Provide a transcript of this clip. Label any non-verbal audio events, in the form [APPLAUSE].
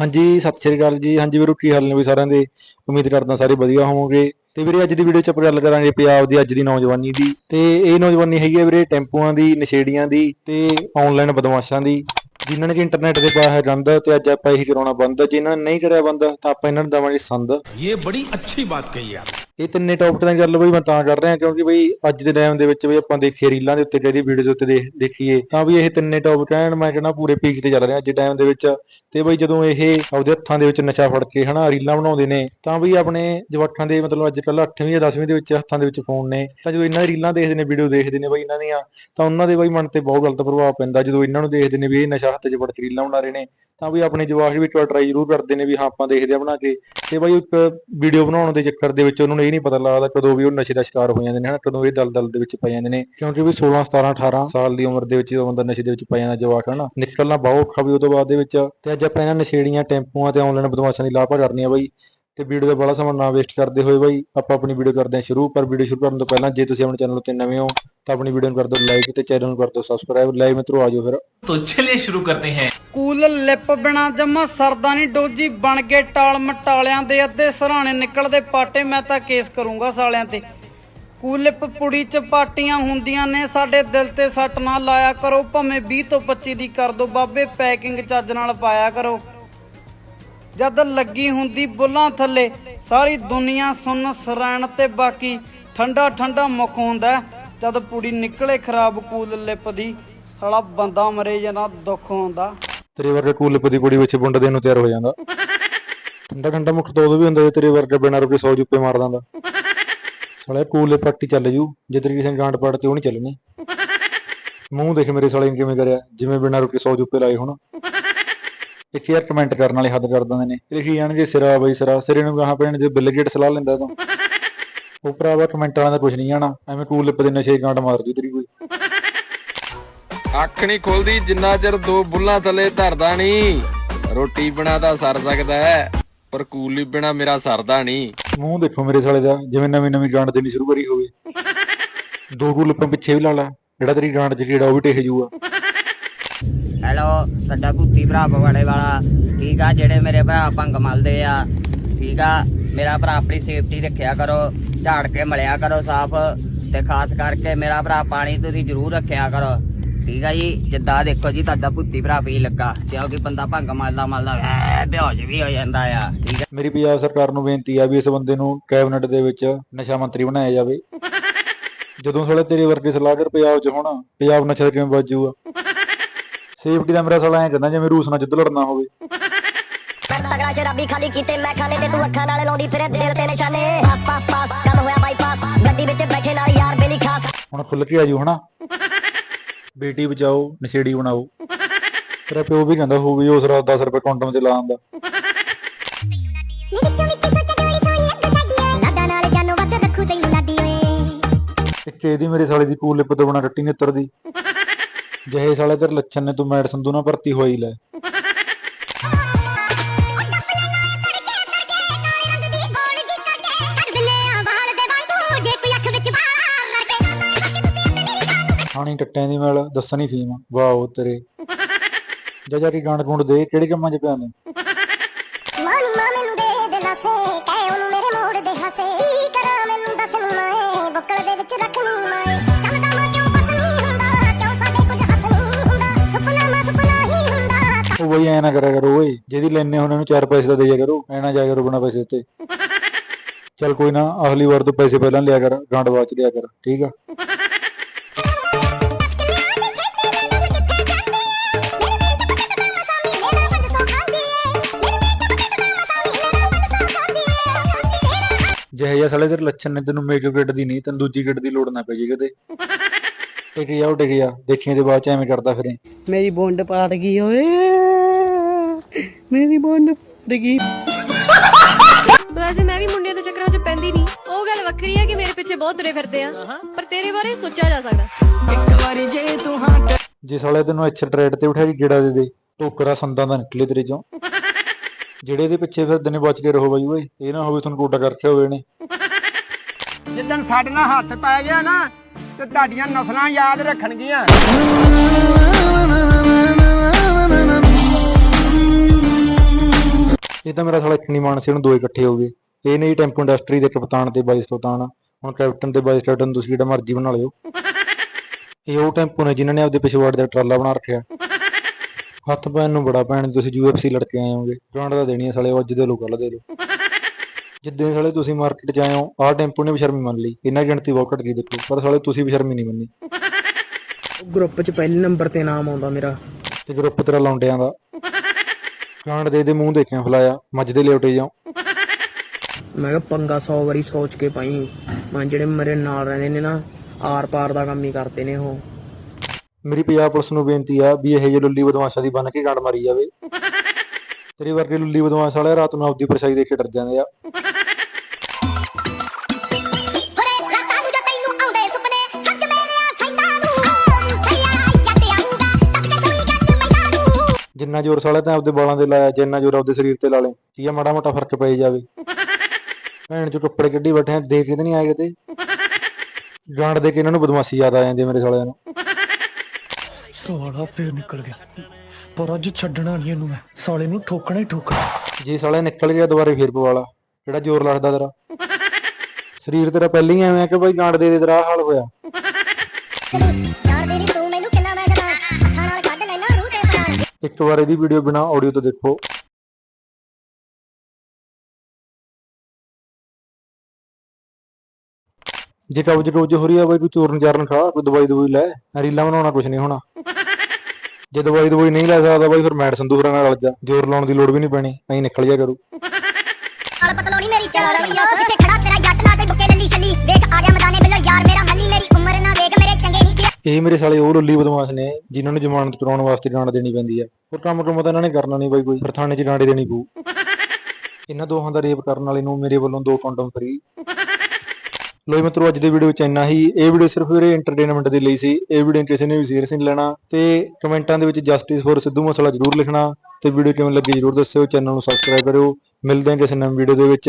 ਹਾਂਜੀ, ਸਤਿ ਸ਼੍ਰੀ ਅਕਾਲ ਜੀ। ਹਾਂਜੀ ਵੀਰੋ, ਕੀ ਹਾਲ ਨੇ ਵੀ ਸਾਰਿਆਂ ਦੇ? ਉਮੀਦ ਕਰਦਾ ਸਾਰੇ ਵਧੀਆ ਹੋਵੋਗੇ। ਤੇ ਵੀਰੇ, ਅੱਜ ਦੀ ਵੀਡੀਓ 'ਚ ਆਪਾਂ ਗੱਲ ਕਰਾਂਗੇ ਪੰਜਾਬ ਦੀ ਅੱਜ ਦੀ ਨੌਜਵਾਨੀ ਦੀ। ਤੇ ਇਹ ਨੌਜਵਾਨੀ ਹੈਗੀ ਹੈ ਵੀਰੇ ਟੈਂਪੂਆਂ ਦੀ, ਨਸ਼ੇੜੀਆਂ ਦੀ ਤੇ ਆਨਲਾਈਨ ਬਦਮਾਸ਼ਾਂ ਦੀ। ਜਿਨ੍ਹਾਂ ਨੇ ਇੰਟਰਨੈਟ ਦੇ ਪਾਇਆ ਗੰਦ ਤੇ ਅੱਜ ਆਪਾਂ ਇਹੀ ਕਰਾਉਣਾ ਬੰਦ। ਜਿਨ੍ਹਾਂ ਨੇ ਨਹੀਂ ਕਰਿਆ ਬੰਦ, ਤਾਂ ਆਪਾਂ ਇਹਨਾਂ ਨੂੰ ਦਵਾਂਗੇ ਸੰਦ। ਇਹ ਬੜੀ ਅੱਛੀ ਬਾਤ ਕਹੀ ਯਾਰ ਇਹ ਤਿੰਨੇ ਟੌਪਿਕ ਦੀ ਗੱਲ ਬਈ ਮੈਂ ਤਾਂ ਕਰ ਰਿਹਾ ਕਿਉਂਕਿ ਬਈ ਅੱਜ ਦੇ ਟਾਈਮ ਦੇ ਵਿੱਚ ਬਈ ਆਪਾਂ ਦੇਖੀਏ ਰੀਲਾਂ ਦੇ ਉੱਤੇ ਜਿਹਦੀ ਵੀਡੀਓਜ਼ ਉੱਤੇ ਦੇਖ, ਦੇਖੀਏ, ਤਾਂ ਵੀ ਇਹ ਤਿੰਨੇ ਟੌਪਿਕ ਐਨ ਮੈਂ ਕਹਿੰਦਾ ਪੂਰੇ ਪੀਕ ਤੇ ਚੱਲ ਰਹੇ ਅੱਜ ਦੇ ਟਾਈਮ ਦੇ ਵਿੱਚ। ਤੇ ਬਈ ਜਦੋਂ ਇਹ ਆਪਦੇ ਹੱਥਾਂ ਦੇ ਵਿੱਚ ਨਸ਼ਾ ਫੜ ਕੇ ਹਨਾ ਰੀਲਾਂ ਬਣਾਉਂਦੇ ਨੇ, ਤਾਂ ਵੀ ਆਪਣੇ ਜਵਾਕਾਂ ਦੇ ਮਤਲਬ ਅੱਜ ਕੱਲ 8ਵੀਂ ਜਾਂ 10ਵੀਂ ਦੇ ਵਿੱਚ ਹੱਥਾਂ ਦੇ ਵਿੱਚ ਫੋਨ ਨੇ। ਤਾਂ ਜਦੋਂ ਇਹਨਾਂ ਦੀ ਰੀਲਾਂ ਦੇਖਦੇ ਨੇ ਵੀਡੀਓ ਦੇਖਦੇ ਨੇ ਬਈ ਇਹਨਾਂ ਦੀਆਂ, ਤਾਂ ਉਹਨਾਂ ਦੇ ਬਈ ਮਨ ਤੇ ਬਹੁਤ ਗਲਤ ਪ੍ਰਭਾਵ ਪੈਂਦਾ। ਜਦੋਂ ਇਹਨਾਂ ਨੂੰ ਦੇਖਦੇ ਨੇ ਵੀ ਇਹ ਨਸ਼ਾ ਹੱਥ 'ਚ ਫੜ ਕੇ ਰੀਲਾਂ ਬਣਾ ਰਹੇ ਨੇ ਤਾਂ ਵੀ ਆਪਣੇ ਜਵਾਕ ਵੀ ਟਰਾਈ ਜ਼ਰੂਰ ਕਰਦੇ ਨੇ ਵੀ ਹਾਂ, ਆਪਾਂ ਦੇਖਦੇ ਆ ਬਣਾ ਕੇ। ਤੇ ਬਾਈ ਇੱਕ ਵੀਡੀਓ ਬਣਾਉਣ ਦੇ ਚੱਕਰ ਦੇ ਵਿੱਚ ਉਹਨਾਂ ਨੂੰ ਇਹ ਨਹੀਂ ਪਤਾ ਲੱਗਦਾ ਕਦੋਂ ਵੀ ਉਹ ਨਸ਼ੇ ਦਾ ਸ਼ਿਕਾਰ ਹੋ ਜਾਂਦੇ ਨੇ, ਹਨਾ? ਕਦੋਂ ਇਹ ਦਲਦਲ ਦੇ ਵਿੱਚ ਪੈ ਜਾਂਦੇ ਨੇ। ਕਿਉਂਕਿ ਵੀ 16 17 18 ਸਾਲ ਦੀ ਉਮਰ ਦੇ ਵਿੱਚ ਜਦੋਂ ਬੰਦਾ ਨਸ਼ੇ ਦੇ ਵਿੱਚ ਪੈ ਜਾਂਦਾ ਜਵਾਕ, ਹਨਾ? ਨਿਕਲਣਾ ਬਹੁਤ ਔਖਾ ਵੀ ਉਹ ਤੋਂ ਬਾਅਦ ਦੇ ਵਿੱਚ। ਤੇ ਅੱਜ ਆਪਾਂ ਇਹਨਾਂ ਨਸ਼ੇੜੀਆਂ ਟੈਂਪੂਆਂ ਤੇ ਆਨਲਾਈਨ ਬਦਮਾਸ਼ਾਂ ਦੀ ਲਾਪਾ ਕਰਨੀ ਆ ਬਾਈ। ਤੇ ਵੀਡੀਓ ਦਾ ਬੜਾ ਸਮਾਂ ਨਾ ਵੇਸਟ ਕਰਦੇ ਹੋਏ ਬਾਈ ਆਪਾਂ ਆਪਣੀ ਵੀਡੀਓ ਕਰਦੇ ਹਾਂ ਸ਼ੁਰੂ ਪਰ ਵੀਡੀਓ ਸ਼ੁਰੂ ਕਰਨ ਤੋਂ ਪਹਿਲਾਂ ਜੇ ਤੁਸੀਂ ਆਪਣੇ ਚੈਨਲ ਉੱਤੇ ਨਵੇਂ ਹੋ ਤਾਂ ਆਪਣੀ ਵੀਡੀਓ ਨੂੰ ਕਰ ਦਿਓ ਲਾਈਕ ਤੇ ਚੈਨਲ ਨੂੰ ਕਰ ਦਿਓ ਸਬਸਕ੍ਰਾਈਬ ਲਾਈਵ ਮਿੱਤਰੋ ਆਜੋ ਫਿਰ तो चलिए शुरू करते हैं ਕੂਲ ਲਿਪ ਬਿਨਾ ਜਮਾ ਸਰਦਾ ਨਹੀਂ ਡੋਜੀ ਬਣ ਕੇ ਟਾਲ ਮਟਾਲਿਆਂ ਦੇ ਅੱਧੇ ਸਰਾਣੇ ਨਿਕਲਦੇ ਪਾਟੇ ਮੈਂ ਤਾਂ ਕੇਸ ਕਰੂੰਗਾ ਸਾਲਿਆਂ ਤੇ ਕੂਲ ਲਿਪ ਪੁੜੀ ਚ ਪਾਟੀਆਂ ਹੁੰਦੀਆਂ ਨੇ ਸਾਡੇ ਦਿਲ ਤੇ ਸੱਟ ਨਾ ਲਾਇਆ ਕਰੋ ਭਾਵੇਂ 20 ਤੋਂ 25 ਦੀ ਕਰ ਦੋ ਬਾਬੇ ਪੈਕਿੰਗ ਚੱਜ ਨਾਲ ਪਾਇਆ ਕਰੋ ਜਦ ਲੱਗੀ ਹੁੰਦੀ ਬੁੱਲਾਂ ਥੱਲੇ, ਸਾਰੀ ਦੁਨੀਆ ਸੁਣ ਸਰਾਣ ਤੇ ਬਾਕੀ। ਠੰਡਾ ਠੰਡਾ ਮੁਖ ਹੁੰਦਾ, ਜਦ ਪੁੜੀ ਨਿਕਲੇ ਖਰਾਬ ਕੂਲ ਲਿਪ ਸਾਲਾ ਬੰਦਾ ਮਰੇ ਜਾਂ ਦੁੱਖ ਹੁੰਦਾ। ਤੇਰੇ ਵਰਗਾ ਕੂਲ ਲਿਪ ਕੁੜੀ ਵਿੱਚ ਬੁੰਡ ਦੇਣ ਨੂੰ ਤਿਆਰ ਹੋ ਜਾਂਦਾ। ਠੰਡਾ ਠੰਡਾ ਮੁੱਖ ਤੋਂ ਵੀ ਹੁੰਦਾ ਜੇ ਤੇਰੇ ਵਰਗੇ ਬਿਨਾਂ ਰੁਕੇ 100 ਜੁੱਪੇ ਮਾਰ ਦਿੰਦਾ। ਸਾਲੇ ਕੂਲ ਲਿਪ ਪੱਟੀ ਚੱਲ ਜੂ, ਜੇ ਤੇਰੀ ਕਿਸੇ ਨੇ ਗਾਂਡ ਪੜ ਤੇ ਉਹ ਨਹੀਂ ਚੱਲਣੀ। ਮੂੰਹ ਦੇਖ ਮੇਰੇ ਸਾਲੇ ਕਿਵੇਂ ਕਰਿਆ, ਜਿਵੇਂ ਬਿਨਾਂ ਰੁਕੇ 100 ਜੁੱਪੇ ਲਾਏ ਹੁਣ। ਇੱਕ ਯਾਰ ਕਮੈਂਟ ਕਰਨ ਵਾਲੇ ਹੱਦ ਕਰ ਦਿੰਦੇ ਨੇ। ਇਹ ਲਿਖੀ ਜਾਣਗੇ ਸਿਰਾ ਬਈ ਸਿਰਾ ਸਿਰੇ ਨੂੰ ਕਹਾਂ ਪੈਣ ਜੇ ਬਿੱਲ ਗੇਟ ਸਲਾਹ ਲੈਂਦਾ ਤੂੰ। [LAUGHS] ਉਹ ਭਰਾਵਾ ਕਮੈਂਟ ਵਾਲਿਆਂ ਦਾ ਕੁਝ ਨਹੀਂ ਜਾਣਾ ਐਵੇਂ ਕੂਲ ਲਿਪ ਦੇ ਨਸ਼ੇ ਗਾਂਡ ਮਾਰ ਜੂ ਤੇਰੀ ਕੋਈ। ਅੱਖ ਨਹੀਂ ਖੁੱਲਦੀ ਜਿੰਨਾ ਚਿਰ ਦੋ ਬੁੱਲਾਂ ਥੱਲੇ ਧਰਦਾ ਨਹੀਂ। ਰੋਟੀ ਬਿਨਾ ਤਾਂ ਸਰ ਸਕਦਾ ਹੈ ਪਰ ਕੂਲੀ ਬਿਨਾ ਮੇਰਾ ਸਰਦਾ ਨਹੀਂ। ਮੂੰਹ ਦੇਖੋ ਮੇਰੇ ਸਾਲੇ ਦਾ ਜਿਵੇਂ ਨਵੀਂ ਨਵੀਂ ਗਾਂਡ ਦੇਣੀ ਸ਼ੁਰੂ ਕਰੀ ਹੋਵੇ। [LAUGHS] ਦੋ ਕੂਲ ਲਿਪਾਂ ਪਿੱਛੇ ਵੀ ਲਾ ਲਾ ਜਿਹੜਾ ਤੇਰੀ ਗਾਂਡ ਚ ਕੀੜਾ ਉਹ ਵੀ ਟੇਹ ਜੂਗਾ। [LAUGHS] ਹੈਲੋ, ਸਾਡਾ ਭੂਤੀ ਭਰਾ ਪਵਾੜੇ ਵਾਲਾ, ਠੀਕ ਆ? ਜਿਹੜੇ ਮੇਰੇ ਭਰਾ ਭੰਗ ਮਲਦੇ ਆ, ਠੀਕ ਆ? ਮੇਰਾ ਭਰਾ ਆਪਣੀ ਸੇਫਟੀ ਰੱਖਿਆ ਕਰੋ, ਝਾੜ ਕੇ ਮਲਿਆ ਕਰੋ ਸਾਫ਼, ਤੇ ਖਾਸ ਕਰਕੇ ਮੇਰਾ ਭਰਾ ਪਾਣੀ ਤੁਸੀਂ ਜ਼ਰੂਰ ਰੱਖਿਆ ਕਰੋ, ਠੀਕ ਆ ਜੀ? ਜਿੱਦਾਂ ਦੇਖੋ ਜੀ, ਤੁਹਾਡਾ ਭੂਤੀ ਭਰਾ ਪੀ ਲੱਗਾ ਕਿਉਂਕਿ ਬੰਦਾ ਭੰਗ ਮਲਦਾ ਮਲਦਾ ਬੇਹੋਸ਼ ਵੀ ਹੋ ਜਾਂਦਾ ਆ, ਠੀਕ ਆ? ਮੇਰੀ ਪੰਜਾਬ ਸਰਕਾਰ ਨੂੰ ਬੇਨਤੀ ਆ ਵੀ ਇਸ ਬੰਦੇ ਨੂੰ ਕੈਬਨਿਟ ਦੇ ਵਿੱਚ ਨਸ਼ਾ ਮੰਤਰੀ ਬਣਾਇਆ ਜਾਵੇ। ਜਦੋਂ ਸਾਲੇ ਤੇਰੇ ਵਰਗੇ ਸਲਾਹਕਾਰ ਪੰਜਾਬ 'ਚ ਹੋਣਾ, ਪੰਜਾਬ ਨਸ਼ਾ ਕਿਵੇਂ ਬਚ ਜਾਊਗਾ? ਸੇਫਟੀ ਦਾ ਮੇਰਾ ਸਾਲਾ ਐ ਕਹਿੰਦਾ ਜਿਵੇਂ ਰੂਸ ਨਾਲ ਜਿੱਦ ਲੜਨਾ ਹੋਵੇ। ਮੈਂ ਤਗੜਾ ਸ਼ਰਾਬੀ ਖਾਲੀ ਕੀਤੇ ਮੈਂ ਖਾਨੇ ਤੇ ਤੂੰ ਅੱਖਾਂ ਨਾਲ ਲਾਉਂਦੀ ਫਿਰੇ ਦਿਲ ਤੇ ਨਿਸ਼ਾਨੇ। ਪਾਸ ਪਾਸ ਕੰਮ ਹੋਇਆ ਬਾਈਪਾਸ ਗੱਡੀ ਵਿੱਚ ਬੈਠੇ ਨਾਲ ਯਾਰ ਬੇਲੀ ਖਾਸ। ਹੁਣ ਖੁੱਲ ਕੇ ਆਜੂ ਹਨਾ? ਬੇਟੀ ਬਚਾਓ ਨਸ਼ੇੜੀ ਬਣਾਓ। ਤੇਰਾ ਪਿਓ ਵੀ ਕਹਿੰਦਾ ਹੋਊ ਵੀ ਉਸ ਰਾਤ 10 ਰੁਪਏ ਕੰਡਮ ਤੇ ਲਾ ਆਂਦਾ ਨੀ ਵਿੱਚੋਂ ਵਿੱਚ ਸੋਚਾ ਜੋੜੀ ਸੋਹਣੀ ਅੱਗ ਸਾਡੀ ਲਾਡਾ ਨਾਲ ਜਾਨੋ ਵੱਧ ਰੱਖੂ ਤੈਨੂੰ ਲਾਡੀ ਓਏ। ਇੱਕ ਇਹਦੀ ਮੇਰੇ ਸਾਲੇ ਦੀ ਕੂਲ ਲਿਪ ਤੋਂ ਬਣਾ ਟੱਟੀ ਨਹੀਂ ਉਤਰਦੀ। ਜਿਹੇ ਸਾਲੇ ਤੇਰੇ ਲੱਛਣ ਨੇ, ਤੂੰ ਮੈਡ ਸੰਧੂ ਨਾਲ ਭਰਤੀ ਹੋਈ ਲੈ। ਖਾਣੀ ਟੱਟਿਆਂ ਦੀ ਮਿਲ, ਦੱਸਣੀ ਫੀਮ ਵਾਓ ਤੇਰੇ। ਜਾ ਜਾ ਕੇ ਗਾਂਡ ਗੁੰਡ ਦੇ, ਕਿਹੜੇ ਕੰਮਾਂ 'ਚ ਪਿਆ ਨੇ? ਬਈ, ਐ ਨਾ ਕਰਿਆ ਕਰੋ ਓਏ, ਜਿਹਦੀ ਲੈਣੇ ਹੁਣ ਇਹਨੂੰ ਚਾਰ ਪੈਸੇ ਦਾ ਦੇਈਆ ਕਰੋ, ਐ ਨਾ ਜਾਇਆ ਕਰੋ ਬਿਨਾ ਪੈਸੇ ਦਿੱਤੇ। ਚੱਲ ਕੋਈ ਨਾ, ਅਗਲੀ ਵਾਰ ਤੋਂ ਪੈਸੇ ਪਹਿਲਾਂ ਲਿਆ ਕਰ ਗਾਂਡ ਬਾਅਦ ਲਿਆ ਕਰ, ਠੀਕ ਆ? ਜਿਹੇ ਜਿਹਾ ਸਾਲੇ ਤੇਰੇ ਲੱਛਣ ਨੇ, ਤੈਨੂੰ ਮੇਕਅਪ ਕਿੱਟ ਦੀ ਨਹੀਂ, ਤੈਨੂੰ ਦੂਜੀ ਕਿੱਟ ਦੀ ਲੋੜ ਨਾ ਪੈ ਜੇ ਕਿਤੇ। ਟਿਕ ਜਾ ਉਹ ਟਿਕ ਜਾ ਦੇਖੀਏ ਤੇ ਬਾਅਦ ਚ ਐਵੇਂ ਕਰਦਾ ਫਿਰੇ। ਮੇਰੀ ਬੁੰਡ ਪਾੜ ਗਈ ਓਏ। ਮੇਰੀ ਬੁੰਡ ਪਾੜ ਗਈ। ਵੈਸੇ ਮੈਂ ਵੀ ਮੁੰਡਿਆਂ ਦੇ ਚੱਕਰਾਂ 'ਚ ਪੈਂਦੀ ਨਹੀਂ। ਉਹ ਗੱਲ ਵੱਖਰੀ ਹੈ ਕਿ ਮੇਰੇ ਪਿੱਛੇ ਬਹੁਤ ਤੁਰੇ ਫਿਰਦੇ ਆ। ਪਰ ਤੇਰੇ ਬਾਰੇ ਸੋਚਿਆ ਜਾ ਸਕਦਾ। ਜੇ ਸਾਲੇ ਤੈਨੂੰ ਐਚ ਟ੍ਰੇਡ ਤੇ ਉਠਾ ਕੇ ਗੇੜਾ ਦੇ ਦੇ ਟੋਕਰਾ ਸੰਦਾਂ ਦਾ ਨਿਕਲੇ ਤੇਰੇ ਚੋਂ। ਜਿਹੜੇ ਇਹਦੇ ਪਿੱਛੇ ਫਿਰਦੇ ਨੇ ਬਚਦੇ ਰਹੋ ਬਾਈ ਓਏ। ਇਹ ਨਾ ਹੋਵੇ ਤੁਹਾਨੂੰ ਕੋਟਾ ਕਰਕੇ ਹੋਵੇ ਨੇ ਜਿੱਦਣ ਸਾਡੇ ਨਾਲ ਹੱਥ ਪੈ ਗਿਆ ਨਾ ਤੇ ਤੁਹਾਡੀਆਂ ਨਸਲਾਂ ਯਾਦ ਰੱਖਣਗੀਆਂ। ਇਹ ਤਾਂ ਮੇਰਾ ਸਾਲਾ ਇੱਕ ਨਹੀਂ ਮਾਨ ਸੀ ਹੁਣ ਦੋ ਇਕੱਠੇ ਹੋ ਗਏ। ਇਹ ਨੇ ਜੀ ਟੈਂਪੂ ਇੰਡਸਟਰੀ ਦੇ ਕਪਤਾਨ ਤੇ ਵਾਈਸ ਕਪਤਾਨ ਹੁਣ ਕੈਪਟਨ ਤੇ ਵਾਈਸ ਕੈਪਟਨ ਤੁਸੀਂ ਜਿਹੜਾ ਮਰਜ਼ੀ ਬਣਾ ਲਿਓ। ਇਹ ਉਹ ਟੈਂਪੂ ਨੇ ਜਿਨ੍ਹਾਂ ਨੇ ਆਪਦੇ ਪਿਛਵਾੜ ਦਾ ਟਰਾਲਾ ਬਣਾ ਰੱਖਿਆ। ਹੱਥ ਪੈਣ ਨੂੰ ਬੜਾ ਪੈਣ ਤੁਸੀਂ ਯੂਐਫਸੀ ਲੜ ਕੇ ਆਏ ਹੋਗੇ ਗਰਾਂਡ ਦਾ ਦੇਣੀ ਆ ਸਾਲੇ ਅੱਜ ਦੇ ਲੋ ਕੱਲ ਦੇ ਲੋ ਜਿੱਦਾਂ ਸਾਲੇ ਤੁਸੀਂ ਮਾਰਕੀਟ ਆਏ ਹੋ ਆਹ ਟੈਂਪੂ ਨੇ ਬਸ਼ਰਮੀ ਮੰਨ ਲਈ। ਇਹਨਾਂ ਗਿਣਤੀ ਬਹੁਤ ਘਟ ਗਈ ਦੇਖੋ ਪਰ ਸਾਲੇ ਤੁਸੀਂ ਬਸ਼ਰਮੀ ਨਹੀਂ ਮੰਨੀ। ਗਰੁੱਪ 'ਚ ਪਹਿਲੇ ਨੰਬਰ ਤੇ ਨਾਮ ਆਉਂਦਾ ਮੇਰਾ। ਤੇ ਗਰੁੱਪ ਤੇਰਾ ਲੌਂਡਿਆਂ ਦਾ। ਕਾਂਡ ਦੇ ਦੇ ਮੂੰਹ ਦੇਖਿਆ ਫਲਾਇਆ ਮੱਝ ਦੇ ਲਿਓਟੇ ਜਾਉ ਮੈਂ ਕਿਹਾ ਪੰਗਾ 100 ਵਾਰੀ ਸੋਚ ਕੇ ਪਾਈ। ਮੈਂ ਜਿਹੜੇ ਮੇਰੇ ਨਾਲ ਰਹਿੰਦੇ ਨੇ ਨਾ ਆਰ ਪਾਰ ਦਾ ਕੰਮ ਹੀ ਕਰਦੇ ਨੇ ਉਹ। ਮੇਰੀ ਪੰਜਾਬ ਪੁਲਿਸ ਨੂੰ ਬੇਨਤੀ ਆ ਵੀ ਇਹ ਜੇ ਲੁੱਲੀ ਬਦਮਾਸ਼ਾਂ ਦੀ ਬਨ ਕੇ ਗਾਂਡ ਮਾਰੀ ਜਾਵੇ। ਤੇਰੇ ਵਰਗੇ ਲੁੱਲੀ ਬਦਮਾਸ਼ ਵਾਲੇ ਰਾਤ ਨੂੰ ਆਪਦੀ ਪਰਛਾਈ ਦੇਖ ਕੇ ਡਰ ਜਾਂਦੇ ਆ। ਜਿੰਨਾ ਜ਼ੋਰ ਸਾਲੇ ਤਾਂ ਆਪਦੇ ਬਾਲਾਂ ਤੇ ਲਾਇਆ ਜਿੰਨਾ ਜ਼ੋਰ ਆਪਦੇ ਸਰੀਰ ਤੇ ਲਾ ਲੇ। ਕੀ ਆ ਮਾੜਾ ਮੋਟਾ ਫ਼ਰਕ ਪਈ ਜਾਵੇ। ਭੈਣ ਚ ਕੱਪੜੇ ਕੱਢੀ ਬੈਠੇ ਆ ਦੇਖ ਕੇ ਤਾਂ ਨਹੀਂ ਆਏ ਕਿਤੇ। ਗਾਂਡ ਦੇ ਕੇ ਇਹਨਾਂ ਨੂੰ ਬਦਮਾਸ਼ੀ ਯਾਦ ਆ ਜਾਂਦੀ ਮੇਰੇ ਸਾਲਿਆਂ ਨੂੰ। ਸਾਲਾ ਫੇਰ ਨਿਕਲ ਗਿਆ। ਪਰ ਅੱਜ ਛੱਡਣਾ ਨਹੀਂ ਇਹਨੂੰ ਮੈਂ। ਸਾਲੇ ਨੂੰ ਠੋਕਣਾ ਹੀ ਠੋਕਣਾ। ਜੇ ਸਾਲੇ ਨਿਕਲ ਗਿਆ ਦੁਬਾਰੇ ਫੇਰ ਪਵਾਲਾ। ਕਿਹੜਾ ਜ਼ੋਰ ਲੱਗਦਾ ਤੇਰਾ? ਸਰੀਰ ਤੇਰਾ ਪਹਿਲਾਂ ਹੀ ਐਵੇਂ ਆ ਕਿ ਬਾਈ ਗਾਂਡ ਦੇ ਦੇ ਤੇਰਾ ਆਹ ਹਾਲ ਹੋਇਆ। ਇੱਕ ਵਾਰ ਇਹਦੀ ਵੀਡੀਓ ਬਿਨਾ ਆਡੀਓ ਤੋਂ ਦੇਖੋ। ਜੇ ਕਬਜ਼ ਕਬਜ਼ ਹੋ ਰਹੀ ਆ ਬਾਈ ਕੋਈ ਚੂਰਨ ਚਾਰਨ ਖਾ, ਕੋਈ ਦਵਾਈ ਦਵਾਈ ਲੈ ਰੀਲਾਂ ਬਣਾਉਣਾ ਕੁਝ ਨਹੀਂ ਹੋਣਾ। ਜੇ ਦਵਾਈ ਦਵਾਈ ਨਹੀਂ ਲੈ ਸਕਦਾ ਬਾਈ, ਫਿਰ ਮੈਡ ਸੰਦੂਰਾਂ ਨਾਲ ਰਲ ਜਾ। ਜ਼ੋਰ ਲਾਉਣ ਦੀ ਲੋੜ ਵੀ ਨਹੀਂ ਪੈਣੀ ਐਂ ਨਿਕਲ ਜਾ ਕਰੂ। ਨਾਲ ਪਤਲੋਣੀ ਮੇਰੀ ਚਾਲ, ਰਵਈਆ ਜਿੱਥੇ ਇਹ ਮੇਰੇ ਸਾਲੇ ਉਹ ਲੁੱਲੀ ਬਦਮਾਸ਼ ਨੇ, ਜਿਨ੍ਹਾਂ ਨੂੰ ਜ਼ਮਾਨਤ ਕਰਾਉਣ ਵਾਸਤੇ ਡਾਂਡ ਦੇਣੀ ਪੈਂਦੀ ਆ। ਹੋਰ ਕੰਮ ਕੰਮ ਤਾਂ ਇਹਨਾਂ ਨੇ ਕਰਨਾ ਨਹੀਂ ਬਾਈ ਕੋਈ ਫਿਰ ਥਾਣੇ 'ਚ ਡਾਂਡੇ ਦੇਣੀ ਪਊ। ਇਹਨਾਂ ਦੋਹਾਂ ਦਾ ਰੇਪ ਕਰਨ ਵਾਲੇ ਨੂੰ ਮੇਰੇ ਵੱਲੋਂ ਦੋ ਕੰਡੋਮ ਫਰੀ ਲੋ ਮਿੱਤਰੋ, ਅੱਜ ਦੇ ਵੀਡੀਓ ਵਿੱਚ ਇੰਨਾ ਹੀ। ਇਹ ਵੀਡੀਓ ਸਿਰਫ ਮੇਰੇ ਐਂਟਰਟੇਨਮੈਂਟ ਦੇ ਲਈ ਸੀ। ਇਹ ਵੀਡੀਓ ਕਿਸੇ ਨੇ ਵੀ ਸੀਰੀਅਸ ਨਹੀਂ ਲੈਣਾ। ਤੇ ਕਮੈਂਟਾਂ ਦੇ ਵਿੱਚ ਜਸਟਿਸ ਫॉर ਸਿੱਧੂ ਮਸਲਾ ਜ਼ਰੂਰ ਲਿਖਣਾ। ਤੇ ਵੀਡੀਓ ਕਿਵੇਂ ਲੱਗੀ ਜ਼ਰੂਰ ਦੱਸਿਓ। ਚੈਨਲ ਨੂੰ ਸਬਸਕ੍ਰਾਈਬ ਕਰਿਓ। ਮਿਲਦੇ ਹਾਂ ਕਿਸੇ ਨਵੀਂ ਵੀਡੀਓ ਦੇ ਵਿੱਚ।